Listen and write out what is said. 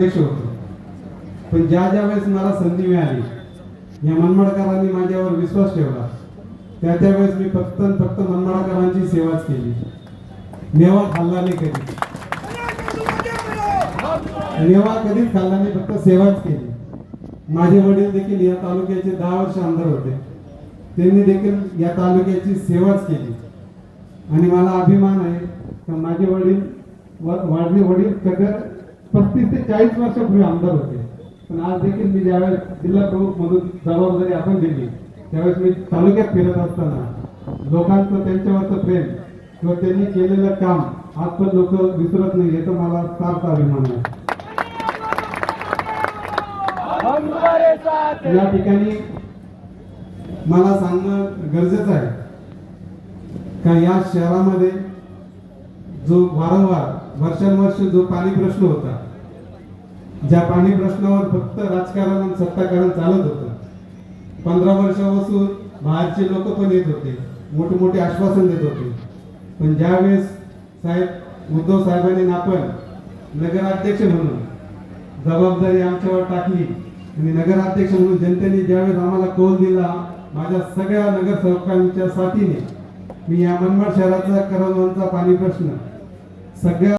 अध्यक्ष होतो. पण ज्या ज्या वेळेस मला संधी मिळाली या मनमाडकरांनी माझ्यावर विश्वास ठेवला. त्या त्यावेळेस मी फक्त फक्त मनमाडकरांची सेवाच केली. मेवा खाल्ला नाही कधी. नेवा कधीच खाल्ला नाही फक्त सेवाच केली. माझे वडील देखील या तालुक्याचे दहा वर्ष आमदार होते. त्यांनी देखील या तालुक्याची सेवाच केली. आणि मला अभिमान आहे तर माझे वडील व- वडील सगळं पस्तीस ते चाळीस वर्षापूर्वी आमदार होते. पण आज देखील मी ज्यावेळेस जिल्हा प्रमुख म्हणून जबाबदारी आपण दिली त्यावेळेस मी तालुक्यात फिरत असताना लोकांचं त्यांच्यावरचं प्रेम किंवा त्यांनी केलेलं काम आज पण लोक विसरत नाही याचा मला सार्थ अभिमान आहे. या ठिकाणी मला सांगणं गरजेचं आहे का या शहरामध्ये जो वारंवार वर्षानुवर्ष जो पाणी प्रश्न होता ज्या पाणी प्रश्नावर फक्त राजकारण आणि सत्ताकारण चालत होतं पंधरा वर्षापासून बाहेरचे लोक पण येत होते मोठे मोठे आश्वासन देत होते. पण ज्यावेळेस साहेब उद्धव साहेबांनी आपण नगराध्यक्ष म्हणून जबाबदारी आमच्यावर टाकली आणि नगराध्यक्ष म्हणून जनतेने ज्यावेळेस आम्हाला कौल दिला माझ्या सगळ्या नगरसेवकांच्या साथीने मी या मनमाड शहराचा करवंदांचा पाणी प्रश्न सगळ्या